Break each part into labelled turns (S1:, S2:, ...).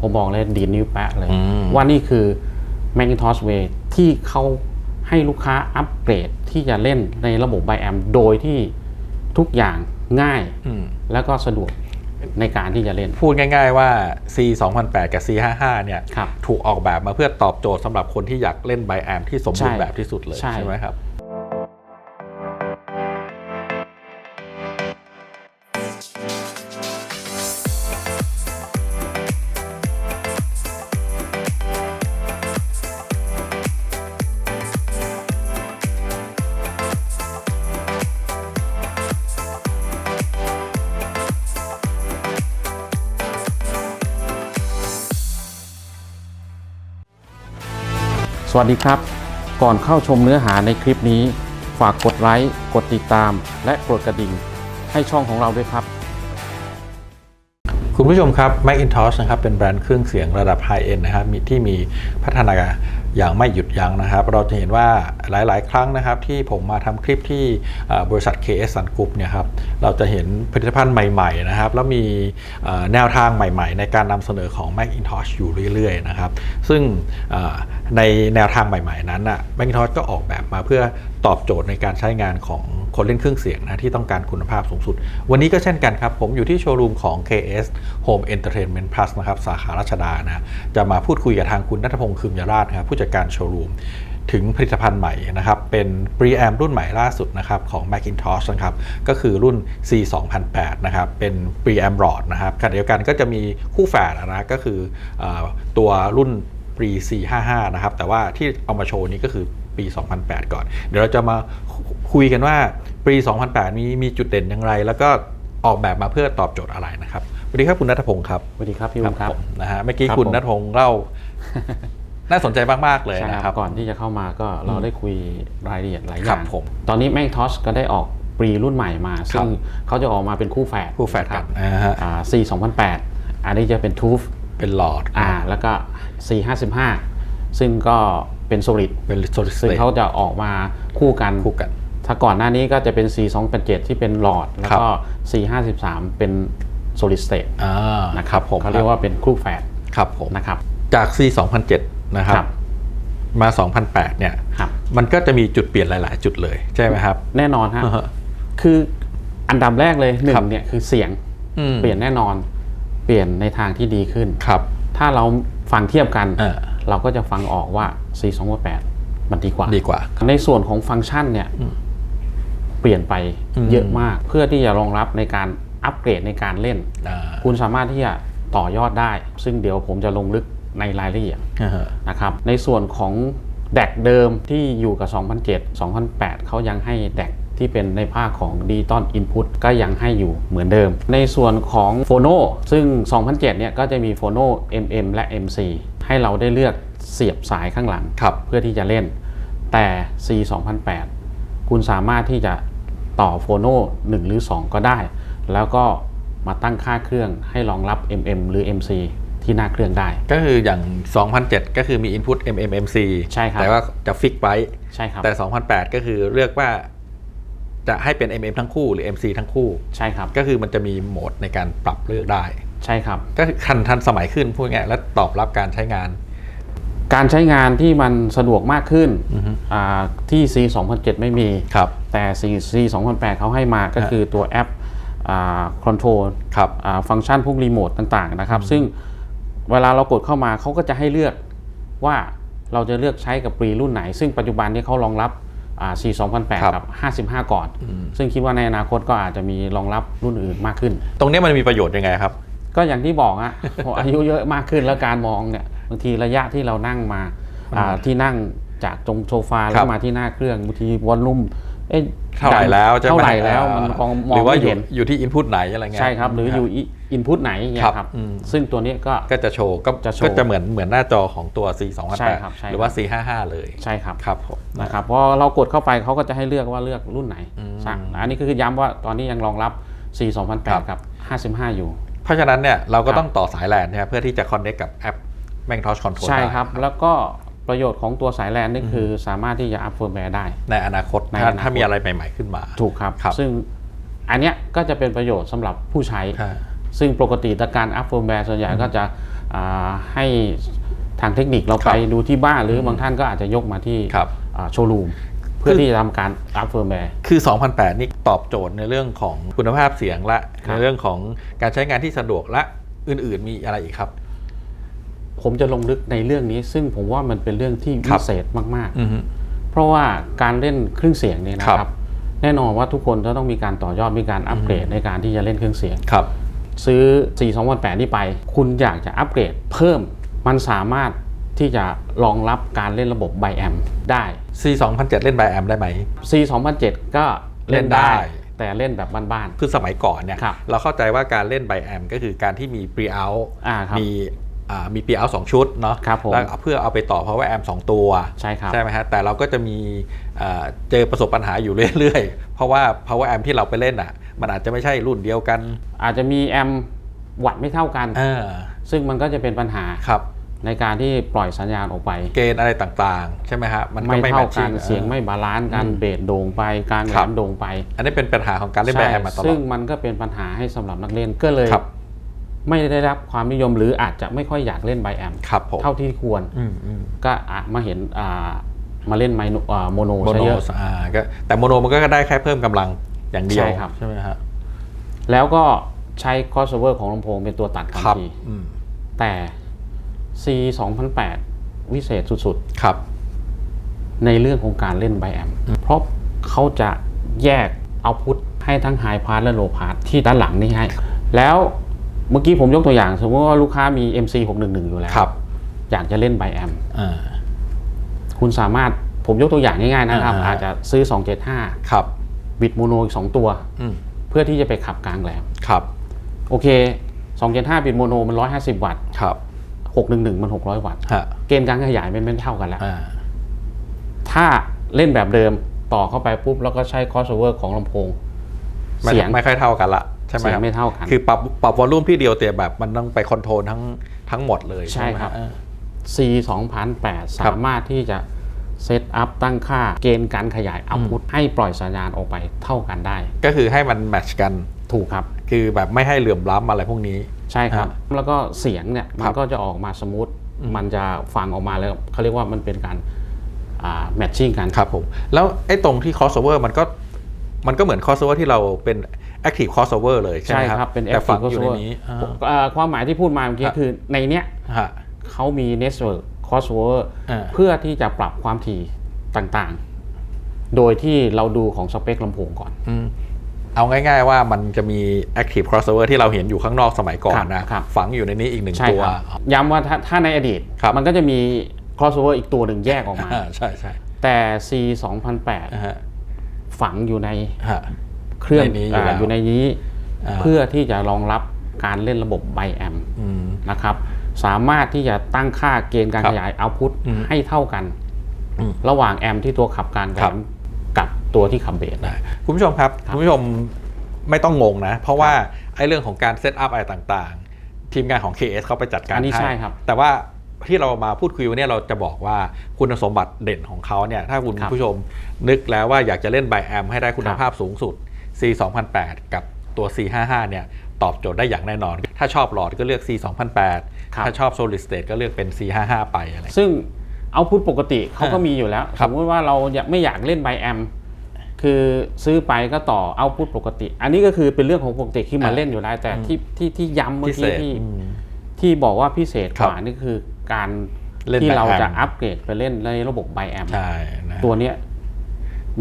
S1: ผมบอกเลยดีดนิ้วแปะเลย
S2: อืม
S1: ว่านี่คือ Macintosh Way ที่เขาให้ลูกค้าอัปเกรดที่จะเล่นในระบบไบแอมโดยที่ทุกอย่างง่าย
S2: อืม
S1: แล้วก็สะดวกในการที่จะเล่น
S2: พูดง่ายๆว่า C 2008กับ C 55เนี่ย
S1: ครับ
S2: ถูกออกแบบมาเพื่อตอบโจทย์สำหรับคนที่อยากเล่นไบแอมที่สมบูรณ์
S1: ใช่
S2: แบบที่สุดเลย
S1: ใช่
S2: ใช่ไหมครับ
S1: วัสดีครับ ก่อนเข้าชมเนื้อหาในคลิปนี้ ฝากกดไลค์กดติดตาม และกดกระดิ่ง ให้ช่องของเราด้วยครับ
S2: คุณผู้ชมครับ Macintosh นะครับเป็นแบรนด์เครื่องเสียงระดับไฮเอ็นนะครับมีที่มีพัฒนาการอย่างไม่หยุดยั้งนะครับ เราจะเห็นว่าหลายๆ ครั้งนะครับ ที่ผมมาทำคลิปที่บริษัท KS Sun Group เนี่ยครับเราจะเห็นผลิตภัณฑ์ใหม่ ๆ นะครับ แล้วมีแนวทางใหม่ ๆ ในการนำเสนอของ Macintosh อยู่เรื่อย ๆ นะครับ ซึ่งในแนวทางใหม่ ๆ นั้นน่ะ Macintosh ก็ออกแบบมาเพื่อตอบโจทย์ในการใช้งานของคนเล่นเครื่องเสียงนะที่ต้องการคุณภาพสูงสุด วันนี้ก็เช่นกันครับ ผมอยู่ที่โชว์รูมของ KS Home Entertainment Plus นะครับสาขารัชดานะจะมาพูดคุยกับทางคุณนัทพงศ์คืมยราชครับผู้จัดการโชว์รูมถึงผลิตภัณฑ์ใหม่นะครับเป็น Preamp รุ่นใหม่ล่าสุดนะครับของ Macintosh นะครับก็คือรุ่น C 2008นะครับเป็น Preamp Rod นะครับขณะเดียวกันก็จะมีคู่แฝดนะก็คือเออตัวรุ่น Pre C 55 นะครับ แต่ว่าที่เอามาโชว์นี้ก็คือปี 2008 ก่อน เดี๋ยวเราจะมาคุยกันว่าปี 2008 นี้มีจุดเด่นอย่างไร แล้วก็ออกแบบมาเพื่อตอบโจทย์อะไรนะครับสวัสดีครับคุณนัทพงศ์ครับ
S1: สวัสดีครับพี่อุ้มครับ
S2: ผมนะฮะเมื่อกี้
S1: ครับ
S2: คุณ
S1: ผม
S2: นัทพงศ์เล่า น่าสนใจมากๆเลย
S1: ใช่
S2: นะค
S1: ค
S2: รั
S1: รับบก่อนที่จะเข้ามาก็เราได้คุยรายละเอียดหลายอ
S2: ครั
S1: ย่า
S2: บ
S1: ง
S2: ผม
S1: ตอนนี้ Macintosh ก็ได้ออกปรีรุ่นใหม่มา ซึ่งเขาจะออกมาเป็นคู่แฝด
S2: คู่แฝดกัน
S1: นะ
S2: นะ
S1: ค
S2: ฮะ
S1: รับอ่า C 2008อันนี้จะเป็น TUF
S2: เป็นหลอด
S1: อ่าแล้วก็ C 55ซึ่งก็เป็น Solid
S2: เป็นโซลิดส
S1: ซึ่ง
S2: เตท
S1: เขาจะออกมาคู่กัน
S2: คู่กัน
S1: ถ้าก่อนหน้านี้ก็จะเป็น C 287 ที่เป็นหลอด แล้วก็ C 53 เป็น Solid State
S2: อ่า
S1: นะครับ
S2: ผม
S1: เขาเรียกว่าเป็นคู่แฝด
S2: ครับผม
S1: นะครับ
S2: จาก C 2007 นะครับ
S1: ครับ
S2: มา 2008 เนี่ย
S1: ครับ
S2: มันก็จะมีจุดเปลี่ยนหลาย ๆ จุดเลยใช่ไหมครับ
S1: แน่นอนฮะ
S2: อ่าฮะ
S1: คืออันดับแรกเลยหนึ่
S2: ครับ
S1: งเนี่ยคือเสียง
S2: อืม
S1: เปลี่ยนแน่นอน เปลี่ยนในทางที่ดีขึ้น
S2: ครับ
S1: ถ้าเราฟังเทียบกัน
S2: เออ
S1: เราก็จะฟังออกว่า C 208มันดีกว่า
S2: ดีกว่า
S1: ในส่วนของฟังก์ชันเนี่ยเปลี่ยนไป
S2: อืม
S1: เยอะมากเพื่อที่จะรองรับในการอัปเกรดในการเล่น
S2: อ่า
S1: คุณสามารถที่จะต่อยอดได้ ซึ่งเดี๋ยวผมจะลงลึก ในรายละเอียด
S2: อ่าฮะ
S1: นะครับในส่วนของแดกเดิมที่อยู่กับ 2007 2008 เขายังให้แดกที่เป็นในภาคของ Digital Input ก็ยังให้อยู่เหมือนเดิม ในส่วนของโฟโนซึ่ง 2007 เนี่ยก็จะมีโฟโน MM และ MC ให้เราได้เลือกเสียบสายข้างหลัง
S2: ครับ
S1: เพื่อที่จะเล่น แต่ C 2008 คุณสามารถที่จะต่อโฟโน1 หรือ 2 ก็ได้ แล้วก็มาตั้งค่าเครื่องให้รองรับ MM หรือ MC ที่หน้าเครื่องได้
S2: ก็คืออย่าง 2007 ก็คือมี Input MMMC
S1: ใช่ครับ
S2: แต่ว่าจะฟิกไว้
S1: ใช่ครับ
S2: แต่ 2008 ก็คือเลือกว่าจะให้เป็น MM ทั้งคู่หรือ MC ทั้งคู่
S1: ใช่ครับ
S2: ก็คือมันจะมีโหมดในการปรับเลือกได้
S1: ใช่ครับ
S2: ก็คือคันทันสมัยขึ้นพูดง่ายๆและตอบรับการใช้งาน
S1: การใช้งานที่มันสะดวกมากขึ้น
S2: อือฮึ
S1: อ่าที่ C 2007 ไม่มี
S2: ครับ
S1: แต่ C C 2008 เขาให้มาก็
S2: ฮะ
S1: คือตัวแอปคอนโทรล
S2: ครับ
S1: ฟังก์ชันพวกรีโมทต่างๆนะครับ ซึ่ง เวลาเรากดเข้ามาเขาก็จะให้เลือกว่าเราจะเลือกใช้กับปรีรุ่นไหน ซึ่งปัจจุบันนี้เขารองรับอ่า C 2008 กับ 55 ก่อน ซึ่งคิดว่าในอนาคตก็อาจจะมีรองรับรุ่นอื่นมากขึ้น
S2: ตรงนี้มันมีประโยชน์ยังไงครับ
S1: ก็อย่างที่บอกอะพออายุเยอะมากขึ้นแล้วการมองเนี่ยบางทีระยะที่เรานั่งมาอ่าที่นั่งจากตรงโซฟา
S2: ค
S1: แล้
S2: รั
S1: ว
S2: บ
S1: มาที่หน้าเครื่องบางทีวอลลุ่มเอ๊ะ
S2: เท่าไหร่แล้วใช่ไหม
S1: เท่าไหร่แล้วมันมองมอ
S2: หรื
S1: ง
S2: อว่า
S1: ไม่
S2: อยู่
S1: เห็น
S2: อยู่ที่ Input ไหนอะไรเงี้ย
S1: ใช่ครับหรืออยู่อินพุตไหนอย่างเงี้
S2: ครั
S1: ย
S2: บ
S1: ครับ
S2: อืม
S1: ซึ่งตัวนี้ก็
S2: ก็จะโชว์ก็
S1: จะโชว์
S2: ก็จะเหมือนเหมือนหน้าจอของตัว C
S1: ใช่ครับใช่
S2: 2008หรือว่า C 55เลย
S1: ใช่ครับ
S2: ครับผม
S1: นะครับพอเรากดเข้าไปเขาก็จะให้เลือกว่าเลือกรุ่นไหน
S2: อืม
S1: สั่งอันนี้คือย้ำว่าตอนนี้ยังรองรับ C
S2: ครับ
S1: 2008กับ55 อยู่
S2: เพราะฉะนั้นเนี่ยเราก็
S1: ครับ
S2: ต้องต่อสายแลนใช่ไหมเพื่อที่จะ connect กับแอป Macintosh Control
S1: ใช่
S2: ได้
S1: ครับ แล้วก็ ประโยชน์ของตัวสายแลนนี่คือสามารถที่จะอัพเฟิร์มแวร์ได้
S2: ในอนาคต
S1: ใน
S2: ถ้า
S1: อนาคต
S2: ถ้ามีอะไรใหม่ ๆขึ้นมา
S1: ถูกครับ
S2: ครับ
S1: ซึ่งอันเนี้ยก็จะเป็นประโยชน์สำหรับผู้ใช้
S2: ใช่
S1: ซึ่งปกติแต่การอัพเฟิร์มแวร์ส่วนใหญ่ก็จะอ่าให้ทางเทคนิคเรา
S2: ครั
S1: ไป
S2: บ
S1: ดูที่บ้านหรือบางท่านก็อาจจะยกมาที่
S2: ครับ
S1: อ่าโชว์รูมเพื่อที่จะทำการอัพเฟิร์มแวร์
S2: คือ 2008 นี่ตอบโจทย์ในเรื่องของคุณภาพเสียงและ
S1: ครับ
S2: ในเรื่องของการใช้งานที่สะดวกและอื่น ๆ มีอะไรอีกครับ
S1: ผมจะลงลึกในเรื่องนี้ ซึ่งผมว่ามันเป็นเรื่องที่
S2: ครั
S1: วิ
S2: บ
S1: เศษมาก
S2: อือฮึ
S1: ๆเพราะว่าการเล่นเครื่องเสียงเนี่ยนะค
S2: ครั
S1: รับ
S2: บ
S1: แน่นอนว่าทุกคนจะต้องมีการต่อยอดมีการอัปเกรดในการที่จะเล่นเครื่องเสียง
S2: ครับ
S1: ซื้อ 4 2 0 8นี่ไป คุณอยากจะอัปเกรดเพิ่มมันสามารถที่จะรองรับการเล่นระบบไบแอมได้
S2: C 2007เล่นไบแอมได้ไหม
S1: C 2007ก็เล่นได้
S2: เล่นได้
S1: แต่เล่นแบบบ้าน
S2: คือสมัยก่อนเนี่ย
S1: ครับ
S2: เราเข้าใจว่าการเล่นไบแอมก็คือการที่มี pre out
S1: อ่าครับ
S2: มีอ่ามี pre out สองชุดเนาะ
S1: ครับผม
S2: แล้วเพื่อเอาไปต่อ power amp สองตัว
S1: ๆใช่ครับ
S2: ใช่ไหมฮะแต่เราก็จะมีเอ่อเจอประสบปัญหาอยู่เรื่อยๆ เพราะว่า power amp ที่เราไปเล่นอะมันอาจจะไม่ใช่รุ่นเดียวกัน
S1: อาจจะมีแอมวัตต์ไม่เท่ากัน
S2: เออ
S1: ซึ่งมันก็จะเป็นปัญหา
S2: ครับ
S1: ในการที่ปล่อยสัญญาณออกไป
S2: เกณฑ์อะไรต่างๆ ใช่ไหมฮะมันก็
S1: ไม่
S2: ไม่
S1: เท่า
S2: แมท
S1: กั
S2: ชิ่
S1: น
S2: ง
S1: เสียงไม่บาลานซ์กันเบสโด่งไปกลางแหล
S2: ครับ
S1: มโด่งไป
S2: อันนี้เป็นปัญหาของการเล่นไบแอมมาตลอ
S1: ซึ่
S2: ด
S1: งมันก็เป็นปัญหาให้สำหรับนักเล่นก็เลย
S2: ครับ
S1: ไม่ได้รับความนิยมหรืออาจจะไม่ค่อยอยากเล่นไบแอม
S2: ครับผม
S1: เท่าที่ควร
S2: อืมอืม
S1: ก็อาจมาเห็นอ่ามาเล่นไมโนอ่าโมโน
S2: โม
S1: ซะ
S2: โน
S1: เยอะ
S2: อ่าก็แต่โมโนมันก็ได้แค่เพิ่มกำลังอย่างเดียว
S1: ใช่ครับ
S2: ใช่ไหมฮะ
S1: แล้วก็ใช้ crossover ของลำโพงเป็นตัวตัดความ
S2: ครับ
S1: ถี่
S2: อืม
S1: แต่ C 2008 วิเศษสุด
S2: ครับ
S1: ๆในเรื่องของการเล่นไบแอมเพราะเขาจะแยกเอาพุทให้ทั้งไฮพาสและโลพาสที่ด้านหลังนี่ให้ แล้ว เมื่อกี้ผมยกตัวอย่าง สมมติว่าลูกค้ามี MC 611อยู่แล้ว
S2: ครับ
S1: อยากจะเล่นไบแอม
S2: อ่า
S1: คุณสามารถผมยกตัวอย่างง่ายๆนะครับ
S2: อ่า
S1: อาจจะซื้อ
S2: ครับ
S1: 275บิดโมโนอีก2ตัว
S2: อืม
S1: เพื่อที่จะไปขับกลางแหลม
S2: ครับ
S1: โอเค 275 บิตโมโนมัน 150 วัตต์
S2: ครับ
S1: 611 มัน 600 วัตต์
S2: ฮะ
S1: เกณฑ์การขยายมันไม่เท่ากันแล้ว
S2: อ่า
S1: ถ้าเล่นแบบเดิมต่อเข้าไปปุ๊บ แล้วก็ใช้ crossover ของลำโพง
S2: ไม่
S1: เสียง
S2: ไม่ค่อยเท่ากันละ ใช่ไหม
S1: เสีย
S2: ค
S1: ง
S2: รับ
S1: ไม่เท่ากัน
S2: คือปรับปรับวอลลุ่มที่เดียวแต่แบบมันต้องไปคอนโทรลทั้งทั้งหมดเลย
S1: ใช่
S2: ไหม
S1: ครับ
S2: เออ
S1: C 2008 สามารถที่จะเซตอัพตั้งค่าเกณฑ์การขยายอัพพุทให้ปล่อยสัญญาณออกไปเท่ากันได้
S2: ก็คือให้มันแมทชกัน
S1: ถูกครับ
S2: คือแบบไม่ให้เหลื่อมล้ำอะไรพวกนี้
S1: ใช่ครับ
S2: อ่
S1: แล้วก็เสียงเนี่ย
S2: ค
S1: มั
S2: รั
S1: น
S2: บ
S1: ก็จะออกมาสมูทมันจะฟังออกมาแล้วเขาเรียกว่ามันเป็นการแมทชิ่งกัน
S2: ครับผมแล้วไอ้ตรงที่ crossover มันก็มันก็เหมือน crossover ที่เราเป็น active crossover เลยใช่ไห
S1: ใช่
S2: ม
S1: ค
S2: ค
S1: รั
S2: รับ
S1: เป็น
S2: แต่ฝัง
S1: active
S2: อยู่ใน
S1: crossover
S2: นี้อ่า
S1: อ่าความหมายที่พูดมาเมื่อกี้
S2: ครับ
S1: คือในเนี้ย
S2: ฮะ
S1: เขามี network crossover
S2: อ่า
S1: เพื่อที่จะปรับความถี่ต่างๆ โดยที่เราดูของสเปคลำโพงก่อน
S2: อืมเอาง่ายๆว่ามันจะมี active crossover ที่เราเห็นอยู่ข้างนอกสมัยก่อนนะ
S1: ครับ
S2: ฝังอยู่ในนี้อีกหนึ่ง
S1: ใช่
S2: ตัว
S1: ครับย้ำว่าถ้าถ้าในอดีต
S2: ครับ
S1: มันก็จะมี crossover อีกตัวหนึ่งแยกออกมา
S2: อ่าใช่ใช่
S1: แต่ C
S2: อ่าฮะ
S1: 2008ฝังอยู่ใน
S2: ฮะ
S1: เครื่อง
S2: ในนี้อยู่แล้วา
S1: อยู่ในนี้
S2: อ่า
S1: เพื่อที่จะรองรับการเล่นระบบไบแอม
S2: อืม
S1: นะครับ สามารถที่จะตั้งค่าเกณฑ์การ
S2: ครับ
S1: ขยายเอาพุท
S2: อืม
S1: ให้เท่ากัน
S2: อืม
S1: ระหว่างแอมที่ตัวขับการแหล
S2: ครับ
S1: มกับตัวที่ขับเบส
S2: ได้คุณผู้ชมครับ
S1: ครับ
S2: คุณผู้ชมไม่ต้องงงนะ เพราะว่าไอ้เรื่องของการเซตอัพอะไรต่างๆ ทีมงานของ KS เขาไปจัดการ
S1: อันนี้
S2: ให้
S1: ใช่ครับ
S2: แต่ว่าที่เรามาพูดคุยวันนี้เราจะบอกว่าคุณสมบัติเด่นของเขาเนี่ยถ้าคุณ
S1: ครับ
S2: ผู้ชมนึกแล้วว่าอยากจะเล่นไบแอมให้ได้คุณ
S1: ครับ
S2: ภาพสูงสุด C 2008กับตัว C 55เนี่ยตอบโจทย์ได้อย่างแน่นอน ถ้าชอบหลอดก็เลือก C 2008
S1: ครับ
S2: ถ้าชอบ solid state ก็เลือกเป็น C 55ไปอะไร
S1: ซึ่งเอาพุทปกติเขาก็
S2: อ่ามี
S1: มีอยู่แล้ว
S2: ครั
S1: ส
S2: บ
S1: มมติว่าเราอยากไม่อยากเล่นไบแอมคือซื้อไปก็ต่อเอาพุทปกติ อันนี้ก็คือเป็นเรื่องของปกติที่มาเล่นอยู่แล้วแต่ที่ที่ที่ย้ำเมื่อ
S2: พิเศ
S1: กี้
S2: ษ
S1: ที่
S2: อืม
S1: ที่บอกว่าพิเศษกว่า
S2: ครับ
S1: นี่คือการ
S2: เล่น
S1: ที่เรา
S2: bi-amp
S1: จะอัปเกรดไปเล่นในระบบไบแอม
S2: ใช่นะ
S1: ตัวเนี้ย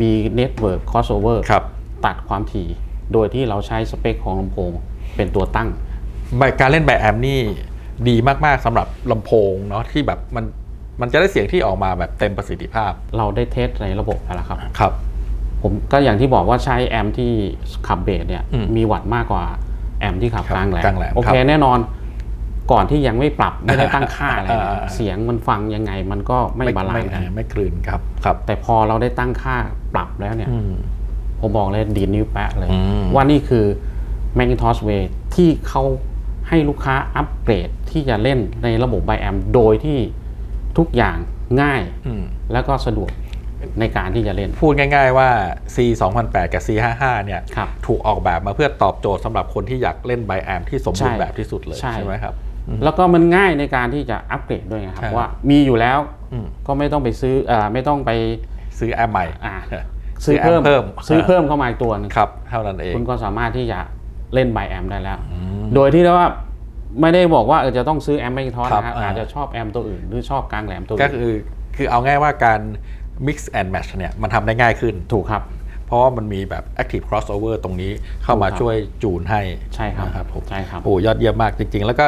S1: มีเน็ตเวิร์กคอสโอเวอร์
S2: ครับ
S1: ตัดความถี่ โดยที่เราใช้สเปคของลำโพงเป็นตัวตั้ง
S2: ใบการเล่นไบแอมนี่ดีมากๆสำหรับลำโพงเนาะที่แบบมันมันจะได้เสียงที่ออกมาแบบเต็มประสิทธิภาพ
S1: เราได้เทสในระบบไปแล้วครับ
S2: ครับ
S1: ผมก็อย่างที่บอกว่าใช้แอมป์ที่ขับเบสเนี่ย
S2: อืม
S1: มีวัตต์มากกว่าแอมป์ที่ขับ
S2: ครับ
S1: กลางแหลม
S2: กลางแหลม
S1: โอเค
S2: ครับ
S1: แน่นอนก่อนที่ยังไม่ปรับไม่ได้ตั้งค่าอะไรเนี่ย
S2: อ่า
S1: เสียงมันฟังยังไงมันก็ไม่บาลานซ์กัน
S2: ไม่ไม่คลืนครับครับ
S1: แต่พอเราได้ตั้งค่าปรับแล้วเนี่ย
S2: อืม
S1: ผมบอกเลยดีดนิ้วแปะเลย
S2: อืม
S1: ว่านี่คือ Macintosh Way ที่เขาให้ลูกค้าอัปเกรดที่จะเล่นในระบบไบแอมโดยที่ทุกอย่างง่าย
S2: อืม
S1: แล้วก็สะดวกในการที่จะเล่น
S2: พูดง่าย ๆ ว่า C 2008กับ C 55เนี่ย
S1: ครับ
S2: ถูกออกแบบมาเพื่อตอบโจทย์สำหรับคนที่อยากเล่นไบแอมที่สมบูรณ์
S1: ใช่
S2: แบบที่สุดเลย
S1: ใช่
S2: ใช่ไหมครับ
S1: แล้วก็มันง่ายในการที่จะอัปเกรดด้วยนะครับ
S2: ใช่
S1: ว่ามีอยู่แล้ว
S2: อืม
S1: ก็ไม่ต้องไปซื้อเอ่อไม่ต้องไป
S2: ซื้อแอมใหม่
S1: อ่า
S2: ซื้
S1: ซื้
S2: อ
S1: อ
S2: แอม
S1: เพิ่ม
S2: เพิ่ม
S1: ซื้อ
S2: อ่า
S1: เพิ่มเข้ามาอีกตัวหนึง
S2: ครับเท่านั้นเอง
S1: คุณก็สามารถที่จะเล่นไบแอมได้แล้ว
S2: อืม
S1: โดยที่เรียกว่าไม่ได้บอกว่าเออจะต้องซื้อแอมไม่ทอส
S2: ครับ
S1: นะครับ
S2: อ่า
S1: อาจจะชอบแอมตัวอื่น หรือชอบกลางแหลมตัว
S2: ก็
S1: อื่น
S2: คือคือเอาง่ายว่าการ mix and match เนี่ยมันทำได้ง่ายขึ้น
S1: ถูกครับ
S2: เพราะว่ามันมีแบบ active crossover ตรงนี้เข้ามา
S1: ถูกครับ
S2: ช่วยจูนให้
S1: ใช่ครับ
S2: นะครับผม
S1: ใช่ครับ
S2: โอ้ยอดเยี่ยมมากจริง ๆ แล้วก็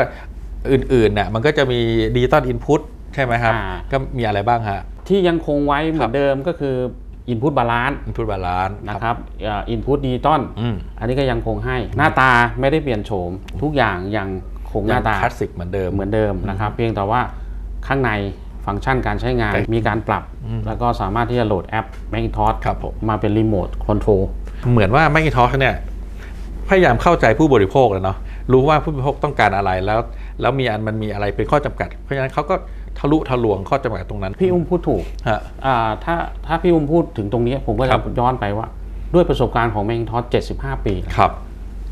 S2: อื่นๆเนี่ยมันก็จะมีดิจิตอลอินพุตใช่ไหมครับ
S1: อ่า
S2: ก็มีอะไรบ้างฮะ
S1: ที่ยังคงไว้เหมื
S2: ครั
S1: อบนเดิมก็คือ Input Balance
S2: อินพุตบาลานซ์
S1: นะครับอินพุตดิจิตอล
S2: อืม
S1: อันนี้ก็ยังคงให้หน้าตาไม่ได้เปลี่ยนโฉม ทุกอย่างยังคงหน้าตา
S2: คลาสสิกเหมือนเดิม
S1: เหมือนเดิมนะครับ เพียงแต่ว่าข้างในฟังก์ชันการใช้งาน
S2: ครับ
S1: มีการปรับ แล้วก็สามารถที่จะโหลดแอป Macintosh
S2: ครับผม
S1: มาเป็นรีโมทคอนโทรล
S2: เหมือนว่า Macintosh เนี่ยพยายามเข้าใจผู้บริโภคแล้วเนาะรู้ว่าผู้บริโภคต้องการอะไรแล้ว แล้วมีอันมันมีอะไรเป็นข้อจำกัด เพราะฉะนั้นเขาก็ ทะลุทะลวงข้อจำกัดตรงนั้น
S1: พี่อุ้มพูดถูก
S2: ฮะ
S1: อ่าถ้าถ้าพี่อุ้มพูดถึงตรงนี้ ผมก็
S2: ครั
S1: จะ
S2: บ
S1: ย้อนไปว่า ด้วยประสบการณ์ของ Macintosh 75 ปี
S2: ครับ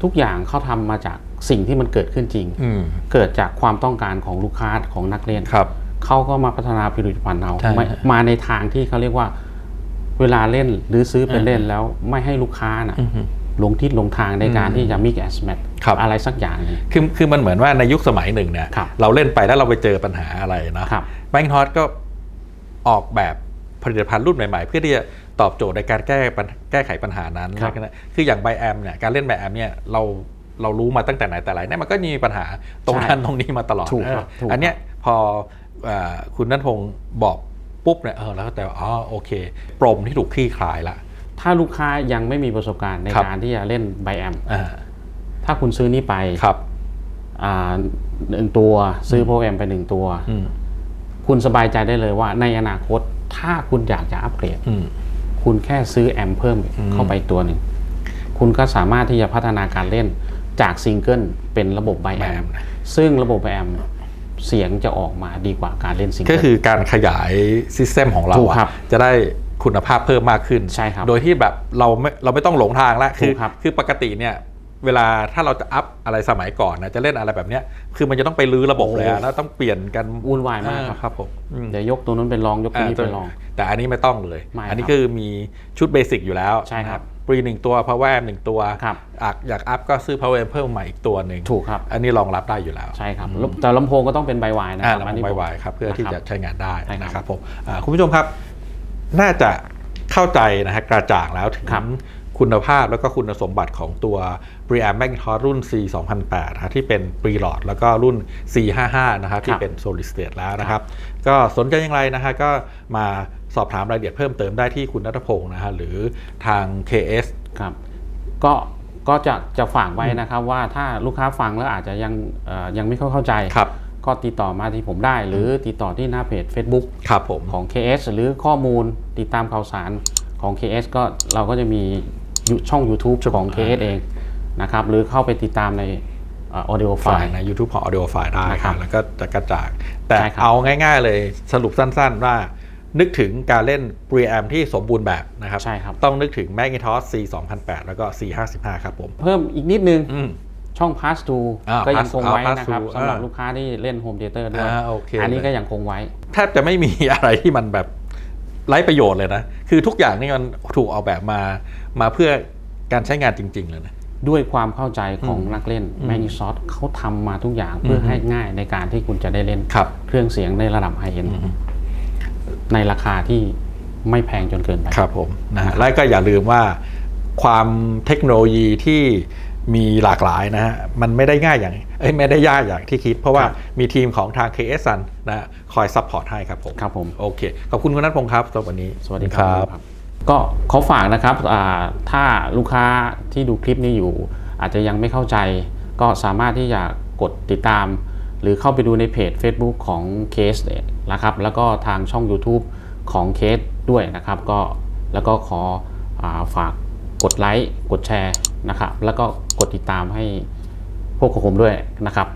S1: ทุกอย่างเขาทำมาจากสิ่งที่มันเกิดขึ้นจริง
S2: อืม
S1: เกิดจากความต้องการของลูกค้าของนักเรียน
S2: ครับ
S1: เขาก็มาพัฒนาผลิตภัณฑ์เรา
S2: ใช่
S1: มา
S2: ฮะ
S1: มาในทางที่เขาเรียกว่า เวลาเล่นหรือซื้อไปเล่นแล้วไม่ให้ลูกค้านะ
S2: อือฮึ
S1: ห ลงทิศหลงทางในการที่จะ mix and match
S2: ครับ
S1: อะไรสักอย่างหนึง
S2: คือคือมันเหมือนว่าในยุคสมัยหนึ่งเนี่ย
S1: ครับ
S2: เราเล่นไปแล้วเราไปเจอปัญหาอะไรนะครับแบงค์ทอสก็ออกแบบผลิตภัณฑ์รุ่นใหม่ๆ เพื่อที่จะตอบโจทย์ในการแก้ปัญแก้ไขปัญหานั้น
S1: ครับ
S2: นะคืออย่างไบแอมเนี่ยการเล่นไบแอมเนี่ยเราเรารู้มาตั้งแต่ไหนแต่ไรเนี่ยมันก็มีปัญหาตรงนั้นตรงนี้มาตลอด
S1: ถูกครับ
S2: เออ
S1: ถูก
S2: อันเนี้ยพอเอ่อคุณนัทพงศ์บอกปุ๊บเนี่ยเออแล้วก็แต่ว่าอ๋อโอเคปรมที่ถูกคลี่คลายละ
S1: ถ้าลูกค้ายังไม่มีประสบการณ์ใน
S2: ครับ
S1: การที่จะเล่นไบแอม
S2: อ่า
S1: ถ้าคุณซื้อนี่ไป
S2: ครับ
S1: อ่าหนึ่งตัวซื้อโปรแกรมไปหนึ่งตัว
S2: อืม
S1: คุณสบายใจได้เลยว่าในอนาคตถ้าคุณอยากจะอัปเกรด
S2: อืม
S1: คุณแค่ซื้อแอมเพิ่มเข้าไปอีกตัวหนึ่ง คุณก็สามารถที่จะพัฒนาการเล่นจากซิงเกิลเป็นระบบไบแอม
S2: Biamp
S1: ซึ่งระบบไบแอมเสียงจะออกมาดีกว่าการเล่นซิงเกิ
S2: ก็
S1: ล
S2: คือการขยายซิสเต็มของเรา
S1: ถูก
S2: อะ
S1: ครับ
S2: จะได้ คุณภาพเพิ่มมากขึ้น
S1: ใช่ครับ
S2: โดยที่แบบเราไม่เราไม่ต้องหลงทางละคือ
S1: ถูกครับ
S2: คือปกติเนี่ยเวลาถ้าเราจะอัพอะไรสมัยก่อนนะจะเล่นอะไรแบบเนี้ยคือมันจะต้องไปรื้อระบบเลยอะแล้วต้องเปลี่ยนกัน
S1: วุ่นวายมาก
S2: อ่ครับผมอืม
S1: เดี๋ยวยกตัวนั้นเป็นรองยกตัวนี้เป็นรอง
S2: แต่อันนี้ไม่ต้องเลย
S1: ไม่
S2: อันนี้
S1: ครับ
S2: คือมีชุดเบสิกอยู่แล้ว
S1: ใช่ครับ
S2: นะปรีหนึ่งตัว power amp หนึ่งตัว
S1: ครับ
S2: อยากอยากอัพก็ซื้อ power amp เพิ่มมาอีกตัวหนึ่ง
S1: ถูกครับ
S2: อันนี้รองรับได้อยู่แล้ว
S1: ใช่ครับแล้วแต่ลำโพงก็ต้องเป็นไบวายนะค
S2: อ่า
S1: รับ
S2: ลำ
S1: อัน
S2: โพ
S1: นี้
S2: ง
S1: ผม
S2: ไวๆครับเพื่อที่จะ
S1: นะครับ
S2: ใช้งานได้
S1: ใช่ครับ
S2: นะครับผมอ่าคุณผู้ชมครับ น่าจะเข้าใจนะฮะกระจ่างแล้วถึง
S1: ครับ
S2: คุณภาพแล้วก็คุณสมบัติของตัว p r e a m Macintosh รุ่น C 2008นะฮะที่เป็น p r e l o d แล้วก็รุ่น C 55นะครับที่เป็น Solid State แล้วนะครับ ก็สนใจอย่างไรนะฮะก็มาสอบถามรายละเอียดเพิ่มเติมได้ที่คุณนัทพงศ์นะฮะหรือทาง KS
S1: ครับก็ก็จะจะฝากไว้นะครับว่าถ้าลูกค้าฟังแล้วอาจจะยังเอ่อยังไม่เข้าเข้าใจ
S2: ครับ
S1: ก็ติดต่อมาที่ผมได้ หรือติดต่อที่หน้าเพจ Facebook
S2: ครับผม
S1: ของ KS หรือข้อมูลติดตามข่าวสารของ KS ก็เราก็จะมียูช่อง YouTube ของ KS เองนะครับหรือเข้าไปติดตามในเอ่อ audio
S2: ไฟล์
S1: file
S2: ใน YouTube ของ Audio File ได้
S1: นะครับ
S2: แล้วก็จะกระจ่างแต่
S1: ใช่ครับ
S2: เอาง่าย ๆ เลยสรุปสั้น ๆ ว่านึกถึงการเล่น Preamp ที่สมบูรณ์แบบนะครับ
S1: ใช่ครับ
S2: ต้องนึกถึง Macintosh C 2008 แล้วก็ C 55ครับผม
S1: เพิ่มอีกนิดนึง
S2: อืม
S1: ช่อง Pass to
S2: อ่า
S1: ก็ยัง
S2: Pass-
S1: คงไว้
S2: อ่า Pass
S1: นะครับ
S2: to
S1: สำหรับ
S2: อ่า
S1: ลูกค้าที่เล่น Home Theater ด้วย
S2: อ่าโอเค
S1: อันนี้
S2: เลย
S1: ก็ยังคงไว้
S2: แทบจะไม่มีอะไรที่มันแบบไร้ประโยชน์เลยนะ คือทุกอย่างนี่มันถูกออกแบบมามาเพื่อการใช้งานจริง ๆ เลยนะ
S1: ด้วยความเข้าใจของนักเล่น Microsoft เขาทำมาทุกอย่างเพื่อให้ง่ายในการที่คุณจะได้เล่น
S2: ครับ
S1: เครื่องเสียงในระดับไฮเอ็นในราคาที่ไม่แพงจนเกินไป
S2: ครับผมนะฮะและก็อย่าลืมว่าความเทคโนโลยีที่ มีหลากหลายนะฮะ มันไม่ได้ง่ายอย่างเอ้ยไม่ได้ยากอย่างที่คิด เพราะว่า
S1: ครับ
S2: มีทีมของทาง KS Sun นะฮะคอยซัพพอร์ตให้ครับผม
S1: ครับผม
S2: โอเค ขอบคุณคุณนัทพงศ์ครับสำหรับวันนี้
S1: สวัสดีครับ ก็ขอฝากนะครับอ่าถ้าลูกค้าที่ดูคลิปนี้อยู่ อาจจะยังไม่เข้าใจ ก็สามารถที่จะกดติดตาม หรือเข้าไปดูในเพจ Facebook ของเคสนะครับ แล้วก็ทางช่อง YouTube ของเคสด้วยนะครับ ก็แล้วก็ขออาฝากกดไลค์กดแชร์นะครับ แล้วก็ กดติดตามให้พวกผมด้วยนะครับ